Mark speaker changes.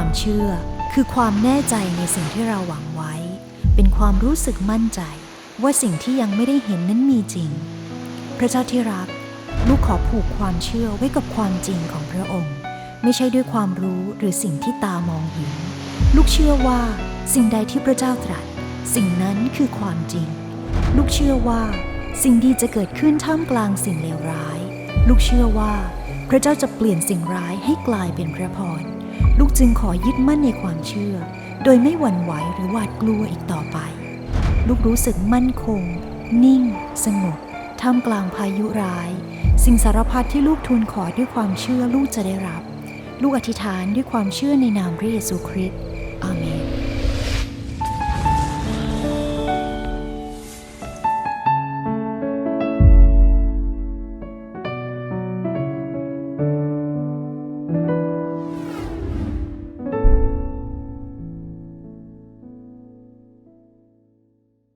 Speaker 1: ความเชื่อคือความแน่ใจในสิ่งที่เราหวังไว้ เป็นความรู้สึกมั่นใจ ว่าสิ่งที่ยังไม่ได้เห็นนั้นมีจริง พระเจ้าที่รัก ลูกขอผูกความเชื่อไว้กับความจริงของพระองค์ ไม่ใช่ด้วยความรู้หรือสิ่งที่ตามองเห็น ลูกเชื่อว่า สิ่งใดที่พระเจ้าตรัส สิ่งนั้นคือความจริง ลูกเชื่อว่า สิ่งดีจะเกิดขึ้นท่ามกลางสิ่งเลวร้าย ลูกเชื่อว่า พระเจ้าจะเปลี่ยนสิ่งร้ายให้กลายเป็นพระพร ลูกจึงขอยึดมั่นในความเชื่อ โดยไม่หวั่นไหวหรือหวาดกลัวอีกต่อไป ลูกรู้สึกมั่นคง นิ่ง สงบท่ามกลางพายุร้าย สิ่งสารพัดที่ลูกทูลขอด้วยความเชื่อลูกจะได้รับ ลูกอธิษฐานด้วยความเชื่อในนามพระเยซูคริสต์อาเมน